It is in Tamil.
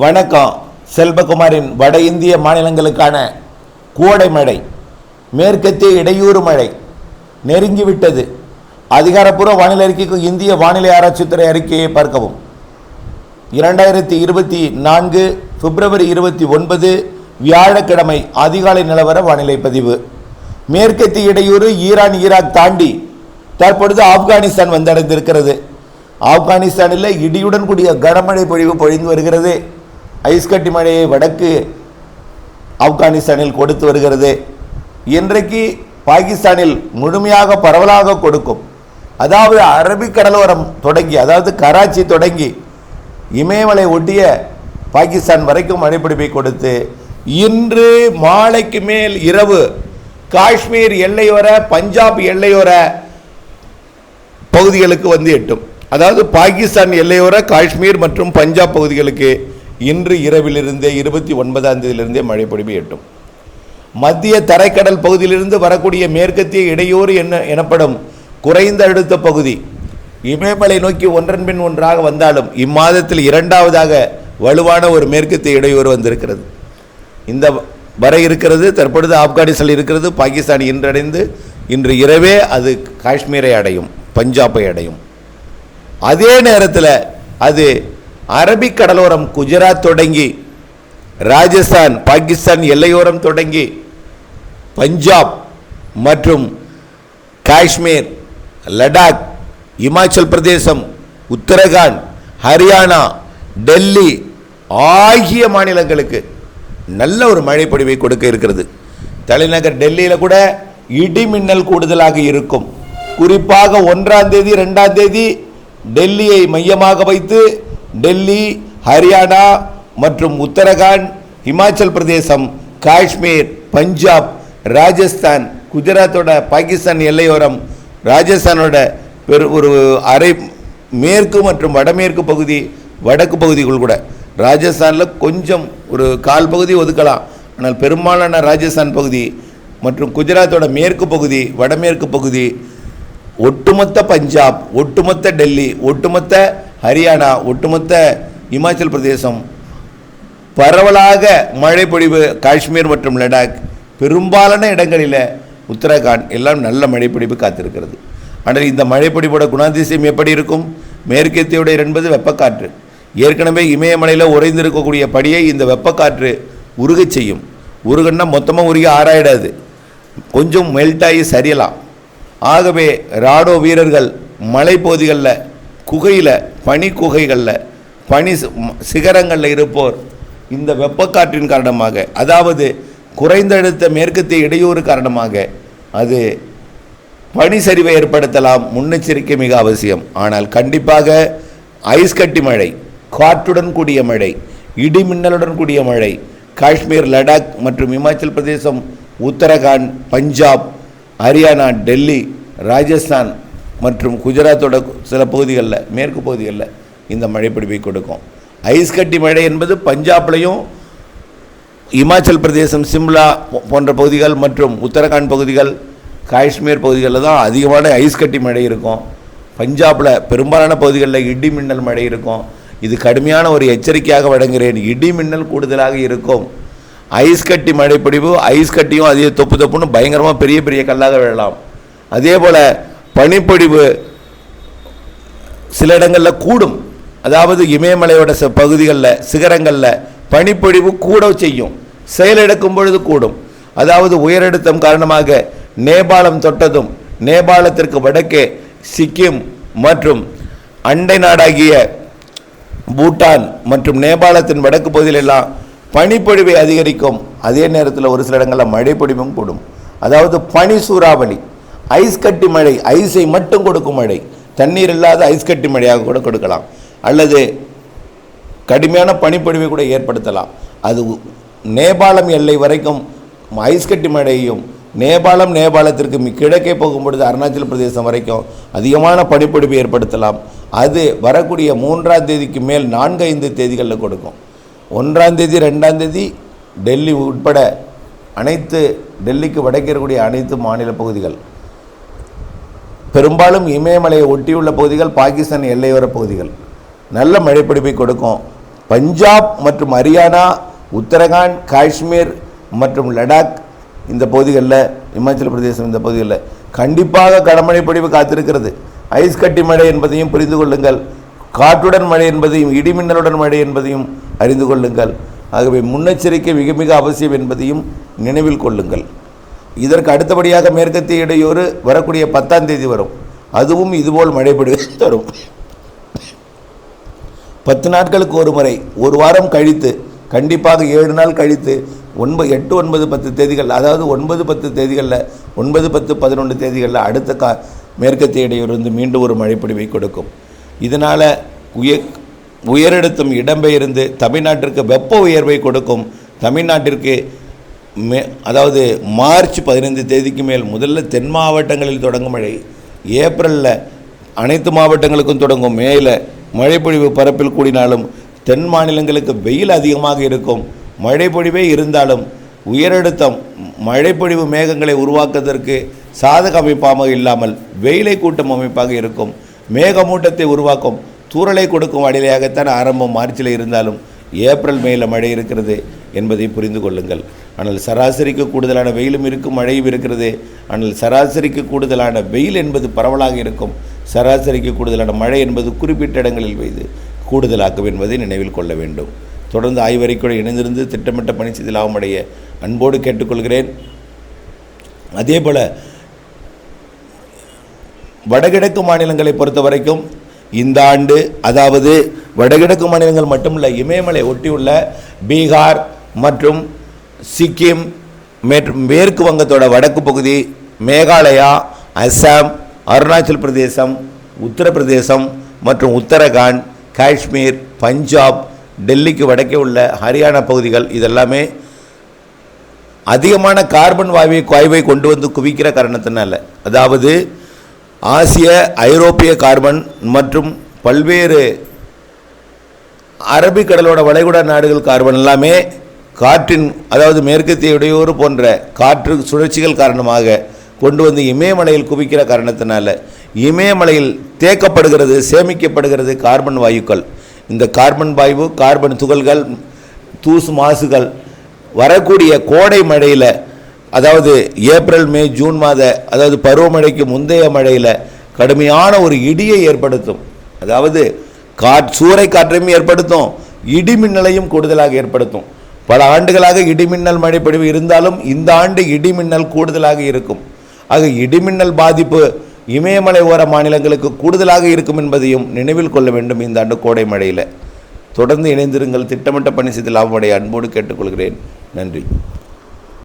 வணக்கம். செல்வகுமாரின் வட இந்திய மாநிலங்களுக்கான கோடை மழை மேற்கத்திய இடையூறு மழை நெருங்கிவிட்டது. அதிகாரப்பூர்வ வானிலை அறிக்கைக்கு இந்திய வானிலை ஆராய்ச்சித்துறை அறிக்கையை பார்க்கவும். இரண்டாயிரத்தி இருபத்தி நான்கு பிப்ரவரி இருபத்தி ஒன்பது வியாழக்கிழமை அதிகாலை நிலவர வானிலை பதிவு. மேற்கத்திய இடையூறு ஈரான் ஈராக் தாண்டி தற்பொழுது ஆப்கானிஸ்தான் வந்தடைந்திருக்கிறது. ஆப்கானிஸ்தானில் இடியுடன் கூடிய கனமழை பொழிவு பொழிந்து வருகிறது. ஐஸ்கட்டி மழையை வடக்கு ஆப்கானிஸ்தானில் கொடுத்து வருகிறது. இன்றைக்கு பாகிஸ்தானில் முழுமையாக பரவலாக கொடுக்கும். அதாவது அரபிக் கடலோரம் தொடங்கி அதாவது கராச்சி தொடங்கி இமயமலை ஒட்டிய பாகிஸ்தான் வரைக்கும் மழைப்பிடிப்பை கொடுத்து இன்று மாலைக்கு மேல் இரவு காஷ்மீர் எல்லையோர பஞ்சாப் எல்லையோர பகுதிகளுக்கு வந்து எட்டும். அதாவது பாகிஸ்தான் எல்லையோர காஷ்மீர் மற்றும் பஞ்சாப் பகுதிகளுக்கு இன்று இரவிலிருந்தே இருபத்தி ஒன்பதாம் தேதியிலிருந்தே மழை பொழிவு எட்டும். மத்திய தரைக்கடல் பகுதியிலிருந்து வரக்கூடிய மேற்கத்திய இடையூறு என்ன எனப்படும் குறைந்த அழுத்த பகுதி. இமயமலை நோக்கி ஒன்றன் பின் ஒன்றாக வந்தாலும் இம்மாதத்தில் இரண்டாவதாக வலுவான ஒரு மேற்கத்திய இடையூறு வந்திருக்கிறது. இந்த வர இருக்கிறது தற்பொழுது ஆப்கானிஸ்தான் இருக்கிறது பாகிஸ்தான் இன்றடைந்து இன்று இரவே அது காஷ்மீரை அடையும் பஞ்சாபை அடையும். அதே நேரத்தில் அது அரபிக் கடலோரம் குஜராத் தொடங்கி ராஜஸ்தான் பாகிஸ்தான் எல்லையோரம் தொடங்கி பஞ்சாப் மற்றும் காஷ்மீர் லடாக் இமாச்சல் பிரதேசம் உத்தரகாண்ட் ஹரியானா டெல்லி ஆகிய மாநிலங்களுக்கு நல்ல ஒரு மழை பொழிவை கொடுக்க இருக்கிறது. தலைநகர் டெல்லியில் கூட இடி மின்னல் கூடுதலாக இருக்கும். குறிப்பாக ஒன்றாம் தேதி ரெண்டாம் தேதி டெல்லியை மையமாக வைத்து டெல்லி ஹரியானா மற்றும் உத்தரகாண்ட் இமாச்சல் பிரதேசம் காஷ்மீர் பஞ்சாப் ராஜஸ்தான் குஜராத்தோட பாகிஸ்தான் எல்லையோரம் ராஜஸ்தானோட பெரு ஒரு அரை மேற்கு மற்றும் வடமேற்கு பகுதி வடக்கு பகுதிகள் கூட. ராஜஸ்தானில் கொஞ்சம் ஒரு கால் பகுதி ஒதுக்கலாம். ஆனால் பெரும்பாலான ராஜஸ்தான் பகுதி மற்றும் குஜராத்தோட மேற்கு பகுதி வடமேற்கு பகுதி ஒட்டுமொத்த பஞ்சாப் ஒட்டுமொத்த டெல்லி ஒட்டுமொத்த ஹரியானா ஒட்டுமொத்த இமாச்சல் பிரதேசம் பரவலாக மழை பொழிவு காஷ்மீர் மற்றும் லடாக் பெரும்பாலான இடங்களில் உத்தரகாண்ட் எல்லாம் நல்ல மழைப்பிடிப்பு காத்திருக்கிறது. ஆனால் இந்த மழைப்பிடிப்போட குணாதிசயம் எப்படி இருக்கும்? மேற்கத்தியுடைய என்பது வெப்பக்காற்று. ஏற்கனவே இமயமலையில் உறைந்திருக்கக்கூடிய படியை இந்த வெப்பக்காற்று உருகச் செய்யும். உருகன்னா மொத்தமாக உருகி ஆராயிடாது கொஞ்சம் மெல்ட் ஆகி சரியலாம். ஆகவே ராடோ வீரர்கள் மலைப்பகுதிகளில் குகையில் பனி குகைகளில் பனி சிகரங்களில் இருப்போர். இந்த வெப்பக்காற்றின் காரணமாக அதாவது குறைந்தழுத்த மேற்கத்திய இடையூறு காரணமாக அது பனி சரிவை ஏற்படுத்தலாம் முன்னெச்சரிக்கை மிக அவசியம். ஆனால் கண்டிப்பாக ஐஸ் கட்டி மழை காற்றுடன் கூடிய மழை இடி மின்னலுடன் கூடிய மழை காஷ்மீர் லடாக் மற்றும் இமாச்சல் பிரதேசம் உத்தரகாண்ட் பஞ்சாப் ஹரியானா டெல்லி ராஜஸ்தான் மற்றும் குஜராத்தோட சில பகுதிகளில் மேற்கு பகுதிகளில் இந்த மழைப்பிடிப்பை கொடுக்கும். ஐஸ் கட்டி மழை என்பது பஞ்சாப்லையும் இமாச்சல் பிரதேசம் சிம்லா போன்ற பகுதிகள் மற்றும் உத்தரகாண்ட் பகுதிகள் காஷ்மீர் பகுதிகளில் தான் அதிகமான ஐஸ் கட்டி மழை இருக்கும். பஞ்சாபில் பெரும்பாலான பகுதிகளில் இடி மின்னல் மழை இருக்கும். இது கடுமையான ஒரு எச்சரிக்கையாக வழங்குகிறேன். இடி மின்னல் கூடுதலாக இருக்கும். ஐஸ் கட்டி மழைப்பிடிவு ஐஸ் கட்டியும் அதே தொப்பு தொப்புன்னு பயங்கரமாக பெரிய பெரிய கல்லாக விழலாம். அதே போல் பனிப்பொழிவு சில இடங்களில் கூடும். அதாவது இமயமலையோட ச பகுதிகளில் சிகரங்களில் பனிப்பொழிவு கூட செய்யும். செயலெடுக்கும் பொழுது கூடும். அதாவது உயரழுத்தம் காரணமாக நேபாளம் தொட்டதும் நேபாளத்திற்கு வடக்கே சிக்கிம் மற்றும் அண்டை நாடாகிய பூட்டான் மற்றும் நேபாளத்தின் வடக்கு பகுதியிலெல்லாம் பனிப்பொழிவை அதிகரிக்கும். அதே நேரத்தில் ஒரு சில இடங்களில் மழைப்பொழிவும் கூடும். அதாவது பனி சூறாவளி. ஐஸ் கட்டி மழை ஐஸை மட்டும் கொடுக்கும் மழை. தண்ணீர் இல்லாத ஐஸ் கட்டி மழையாக கூட கொடுக்கலாம். அல்லது கடுமையான பனிப்பொழிவை கூட ஏற்படுத்தலாம். அது நேபாளம் எல்லை வரைக்கும் ஐஸ் கட்டி மழையையும் நேபாளம் நேபாளத்திற்கு கிழக்கே போகும்பொழுது அருணாச்சல பிரதேசம் வரைக்கும் அதிகமான பனிப்பொழிவு ஏற்படுத்தலாம். அது வரக்கூடிய மூன்றாம் தேதிக்கு மேல் நான்கு ஐந்து தேதிகளில் கொடுக்கும். ஒன்றாம் தேதி ரெண்டாம் தேதி டெல்லி உட்பட அனைத்து டெல்லிக்கு வடக்கே இருக்கக்கூடிய அனைத்து மாநில பகுதிகள். பெரும்பாலும் இமயமலையை ஒட்டியுள்ள பகுதிகள் பாகிஸ்தான் எல்லையோர பகுதிகள். நல்ல மழைப்பிடிப்பை கொடுக்கும். பஞ்சாப் மற்றும் ஹரியானா உத்தரகாண்ட் காஷ்மீர் மற்றும் லடாக் இந்த பகுதிகளில் இமாச்சல பிரதேசம் இந்த பகுதிகளில் கண்டிப்பாக கனமழை பொழிவு காத்திருக்கிறது. ஐஸ் கட்டி மழை என்பதையும் புரிந்து கொள்ளுங்கள். காற்றுடன் மழை என்பதையும் இடிமின்னலுடன் மழை என்பதையும் அறிந்து கொள்ளுங்கள். ஆகவே முன்னெச்சரிக்கை மிக மிக அவசியம் என்பதையும் நினைவில் கொள்ளுங்கள். இதற்கு அடுத்தபடியாக மேற்கத்திய இடையூறு வரக்கூடிய பத்தாம் தேதி வரும். அதுவும் இதுபோல் மழை தரும். பத்து நாட்களுக்கு ஒரு முறை ஒரு வாரம் கழித்து கண்டிப்பாக ஏழு நாள் கழித்து ஒன்பது எட்டு ஒன்பது பத்து தேதிகள் அதாவது ஒன்பது பத்து தேதிகளில் ஒன்பது பத்து பதினொன்று தேதிகளில் அடுத்த கா மேற்கத்திய இடையூறு மீண்டும் ஒரு மழைப்பொழிவை கொடுக்கும். இதனால் உயர் உயரெடுத்தும் இடம்பெயர்ந்து தமிழ்நாட்டிற்கு வெப்ப உயர்வை கொடுக்கும். தமிழ்நாட்டிற்கு மே அதாவது மார்ச் பதினைந்து தேதிக்கு மேல் முதல்ல தென் மாவட்டங்களில் தொடங்கும் மழை ஏப்ரலில் அனைத்து மாவட்டங்களுக்கும் தொடங்கும். மேல மழைப்பொழிவு பரப்பில் கூடினாலும் தென் மாநிலங்களுக்கு வெயில் அதிகமாக இருக்கும். மழைப்பொழிவே இருந்தாலும் உயரழுத்தம் மழைப்பொழிவு மேகங்களை உருவாக்குவதற்கு சாதக அமைப்பாக இல்லாமல் வெயிலை கூட்டும் அமைப்பாக இருக்கும். மேகமூட்டத்தை உருவாக்கும் தூரலை கொடுக்கும் அடிலையாகத்தான் ஆரம்பம் மார்ச்சில் இருந்தாலும் ஏப்ரல் மேல மழை இருக்கிறது என்பதை புரிந்து கொள்ளுங்கள். ஆனால் சராசரிக்கு கூடுதலான வெயிலும் இருக்கும் மழையும் இருக்கிறது. ஆனால் சராசரிக்கு கூடுதலான வெயில் என்பது பரவலாக இருக்கும். சராசரிக்கு கூடுதலான மழை என்பது குறிப்பிட்ட இடங்களில் வைத்து கூடுதலாக்கும் என்பதை நினைவில் கொள்ள வேண்டும். தொடர்ந்து ஆய்வறிக்கையோடு இணைந்திருந்து திட்டமிட்ட பணி செய்து லாபமடைய அன்போடு கேட்டுக்கொள்கிறேன். அதே போல் வடகிழக்கு மாநிலங்களை பொறுத்த வரைக்கும் இந்த ஆண்டு அதாவது வடகிழக்கு மாநிலங்கள் மட்டுமல்ல இமயமலை ஒட்டியுள்ள பீகார் மற்றும் சிக்கிம் மற்றும் மேற்கு வங்கத்தோட வடக்கு பகுதி மேகாலயா அஸ்ஸாம் அருணாச்சல் பிரதேசம் உத்தரப்பிரதேசம் மற்றும் உத்தரகாண்ட் காஷ்மீர் பஞ்சாப் டெல்லிக்கு வடக்கே உள்ள ஹரியானா பகுதிகள் இதெல்லாமே அதிகமான கார்பன் வாயுவை வாயுவை கொண்டு வந்து குவிக்கிற காரணத்தினால அதாவது ஆசிய ஐரோப்பிய கார்பன் மற்றும் பல்வேறு அரபிக்கடலோட வளைகுடா நாடுகள் கார்பன் எல்லாமே காற்றின் அதாவது மேற்கத்திய இடையூறு போன்ற காற்று சுழற்சிகள் காரணமாக கொண்டு வந்து இமயமலையில் குவிக்கிற காரணத்தினால இமயமலையில் தேக்கப்படுகிறது சேமிக்கப்படுகிறது கார்பன் வாயுக்கள். இந்த கார்பன் வாயு கார்பன் துகள்கள் தூசு மாசுகள் வரக்கூடிய கோடை மழையில் அதாவது ஏப்ரல் மே ஜூன் மாத அதாவது பருவமழைக்கு முந்தைய மழையில் கடுமையான ஒரு இடியை ஏற்படுத்தும். அதாவது காற் சூறை காற்றையும் ஏற்படுத்தும் இடிமின்னலையும் கூடுதலாக ஏற்படுத்தும். பல ஆண்டுகளாக இடிமின்னல் மழைப்பொழிவு இருந்தாலும் இந்த ஆண்டு இடிமின்னல் கூடுதலாக இருக்கும். ஆக இடிமின்னல் பாதிப்பு இமயமலை ஓர மாநிலங்களுக்கு கூடுதலாக இருக்கும் என்பதையும் நினைவில் கொள்ள வேண்டும் இந்த ஆண்டு கோடை மழையில். தொடர்ந்து இணைந்திருங்கள். திட்டமிட்ட பணி செய்து லாபமடைய அன்போடு கேட்டுக்கொள்கிறேன். நன்றி.